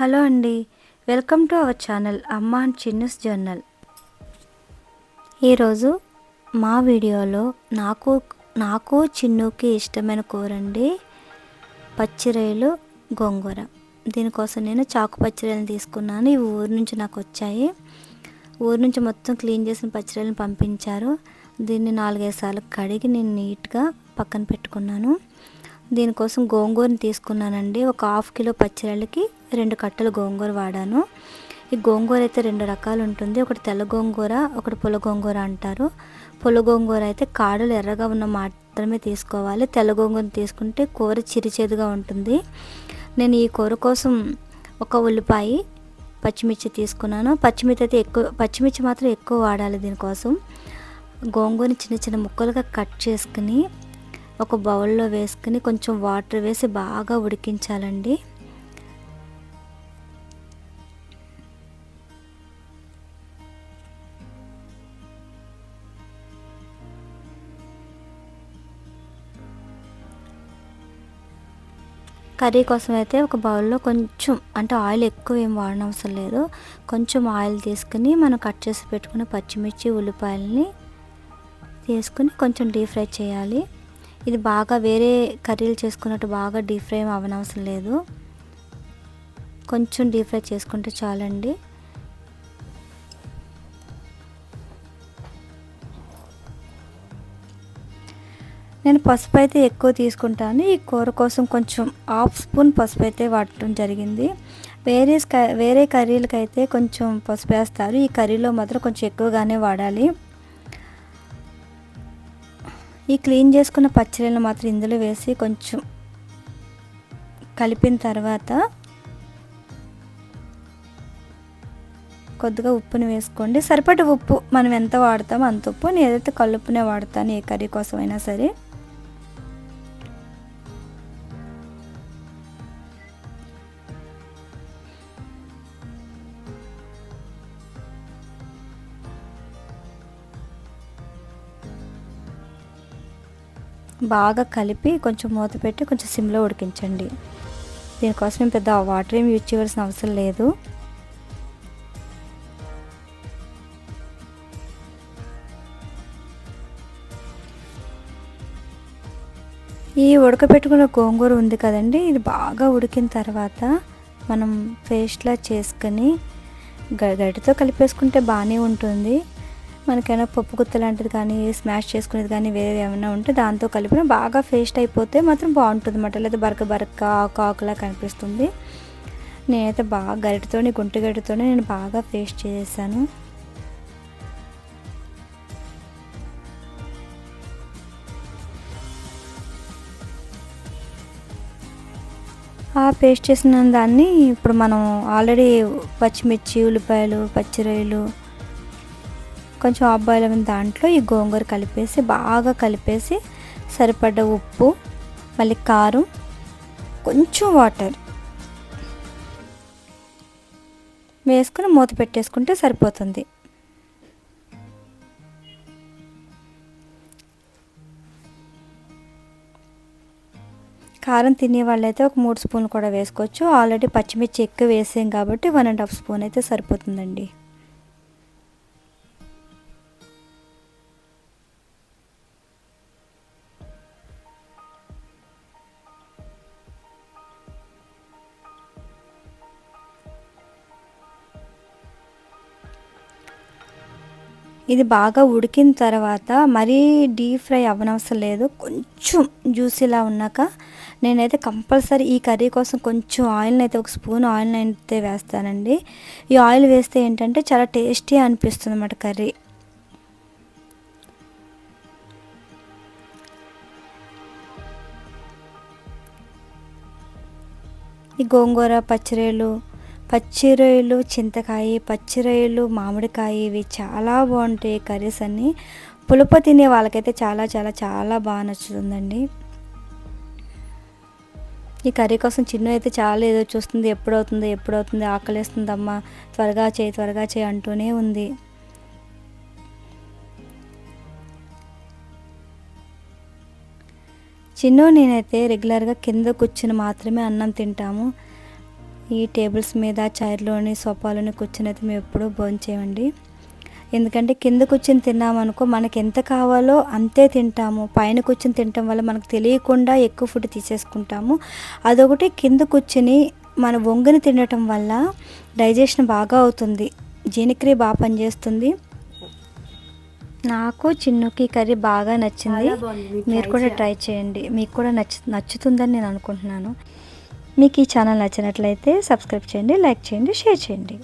Hello అండి. Welcome to our channel అమ్మ and చిన్నస్ జర్నల్. ఈరోజు మా వీడియోలో నాకు నాకు చిన్నుకి ఇష్టమైన కూర అండి పచ్చిరొయ్యలు గోంగూర. దీనికోసం నేను చాకు పచ్చిరొయ్యలు తీసుకున్నాను. ఇవి ఊరు నుంచి నాకు వచ్చాయి. ఊరు నుంచి మొత్తం క్లీన్ చేసిన పచ్చిరొయ్యలను పంపించారు. దీన్ని నాలుగైదు సార్లు కడిగి నేను నీట్గా పక్కన పెట్టుకున్నాను. దీనికోసం గోంగూరని తీసుకున్నానండి. ఒక హాఫ్ కిలో పచ్చిరళ్ళకి రెండు కట్టలు గోంగూర వాడాను. ఈ గోంగూర అయితే రెండు రకాలు ఉంటుంది. ఒకటి తెల్ల గోంగూర ఒకటి పుల్ల గోంగూర అంటారు. పుల్ల గోంగూర అయితే కాడలు ఎర్రగా ఉన్న మాత్రమే తీసుకోవాలి. తెల్ల గోంగూర తీసుకుంటే కూర చిరిచేదుగా ఉంటుంది. నేను ఈ కూర కోసం ఒక ఉల్లిపాయ పచ్చిమిర్చి తీసుకున్నాను. పచ్చిమిర్చి అయితే ఎక్కువ పచ్చిమిర్చి మాత్రం ఎక్కువ వాడాలి దీనికోసం. గోంగూరని చిన్న చిన్న ముక్కలుగా కట్ చేసుకుని ఒక బౌల్లో వేసుకుని కొంచెం వాటర్ వేసి బాగా ఉడికించాలండి. కర్రీ కోసం అయితే ఒక బౌల్లో కొంచెం అంటే ఆయిల్ ఎక్కువ ఏం వాడనవసరం లేదు. కొంచెం ఆయిల్ తీసుకుని మనం కట్ చేసి పెట్టుకున్న పచ్చిమిర్చి ఉల్లిపాయలని తీసుకుని కొంచెం డీప్ ఫ్రై చేయాలి. ఇది బాగా వేరే కర్రీలు చేసుకున్నట్టు బాగా డీప్ ఫ్రై అవ్వనవసరం లేదు. కొంచెం డీప్ ఫ్రై చేసుకుంటే చాలండి. నేను పసుపు అయితే ఎక్కువ తీసుకుంటాను. ఈ కూర కోసం కొంచెం హాఫ్ స్పూన్ పసుపు అయితే వాడటం జరిగింది. వేరే వేరే కర్రీలకైతే కొంచెం పసుపు వేస్తారు. ఈ కర్రీలో మాత్రం కొంచెం ఎక్కువగానే వాడాలి. ఈ క్లీన్ చేసుకున్న పచ్చడిని మాత్రం ఇందులో వేసి కొంచెం కలిపిన తర్వాత కొద్దిగా ఉప్పుని వేసుకోండి. సరిపడి ఉప్పు మనం ఎంత వాడతామో అంత ఉప్పు. నేను ఏదైతే కలుపునే వాడతాను ఏ కర్రీ కోసమైనా సరే. బాగా కలిపి కొంచెం మూత పెట్టి కొంచెం సిమ్లో ఉడికించండి. దీనికోసం పెద్ద వాటర్ ఏమి యూజ్ చేయవలసిన అవసరం లేదు. ఈ ఉడకపెట్టుకున్న గోంగూర ఉంది కదండి ఇది బాగా ఉడికిన తర్వాత మనం పేస్ట్లా చేసుకొని గడ్డితో కలిపేసుకుంటే బాగానే ఉంటుంది. మనకైనా పప్పు గుత్త లాంటిది కానీ స్మాష్ చేసుకునేది కానీ వేరే ఏమైనా ఉంటే దాంతో కలిపిన బాగా పేస్ట్ అయిపోతే మాత్రం బాగుంటుంది అన్నమాట లేదా బరక బరక ఆకు ఆకులా కనిపిస్తుంది. నేనైతే బాగా గరిటతోని గుంట గరిటతోనే నేను బాగా పేస్ట్ చేసాను ఆ పేస్ట్ చేసిన దాన్ని ఇప్పుడు మనం ఆల్రెడీ పచ్చిమిర్చి ఉల్లిపాయలు పచ్చిరొయ్యలు కొంచెం ఆఫ్ బాయిల్ అయిన దాంట్లో ఈ గోంగూర కలిపేసి బాగా కలిపేసి సరిపడ్డ ఉప్పు మళ్ళీ కారం కొంచెం వాటర్ వేసుకుని మూత పెట్టేసుకుంటే సరిపోతుంది. కారం తినే వాళ్ళైతే ఒక మూడు స్పూన్లు కూడా వేసుకోవచ్చు. ఆల్రెడీ పచ్చిమిర్చి ఎక్కువ వేసాం కాబట్టి వన్ అండ్ హాఫ్ స్పూన్ అయితే సరిపోతుందండి. ఇది బాగా ఉడికిన తర్వాత మరీ డీప్ ఫ్రై అవ్వనవసరం లేదు. కొంచెం జ్యూసీలా ఉన్నాక నేనైతే కంపల్సరీ ఈ కర్రీ కోసం కొంచెం ఆయిల్ని అయితే ఒక స్పూన్ ఆయిల్ని అయితే వేస్తానండి. ఈ ఆయిల్ వేస్తే ఏంటంటే చాలా టేస్టీ అనిపిస్తుంది అన్నమాట కర్రీ. ఈ గోంగూర పచ్చిరేలు పచ్చిరొయ్యలు చింతకాయ పచ్చిరొయ్యలు మామిడికాయ ఇవి చాలా బాగుంటాయి కర్రీస్ అన్నీ. పులుపు తినే వాళ్ళకైతే చాలా చాలా చాలా బాగా నచ్చుతుందండి. ఈ కర్రీ కోసం చిన్న అయితే చాలా ఏదో చూస్తుంది ఎప్పుడవుతుంది ఎప్పుడవుతుంది ఆకలిస్తుందమ్మా త్వరగా చేయి త్వరగా చేయి అంటూనే ఉంది. చిన్న నేనైతే రెగ్యులర్గా కింద కూర్చుని మాత్రమే అన్నం తింటాము. ఈ టేబుల్స్ మీద చైర్లోని సోఫాలోని కూర్చొని అయితే మేము ఎప్పుడూ భోంచేయండి ఎందుకంటే కింద కూర్చొని తిన్నామనుకో మనకి ఎంత కావాలో అంతే తింటాము. పైన కూర్చొని తినటం వల్ల మనకు తెలియకుండా ఎక్కువ ఫుడ్ తీసేసుకుంటాము. అదొకటి కింద కూర్చొని మన వంగుని తినటం వల్ల డైజెషన్ బాగా అవుతుంది. జీర్ణక్రియ బాగా పనిచేస్తుంది. నాకు చిన్నుకి కర్రీ బాగా నచ్చింది. మీరు కూడా. ట్రై చేయండి. మీకు కూడా నచ్చు నచ్చుతుందని నేను అనుకుంటున్నాను. మీకు ఈ ఛానల్ నచ్చినట్లయితే సబ్స్క్రైబ్ చేయండి లైక్ చేయండి షేర్ చేయండి.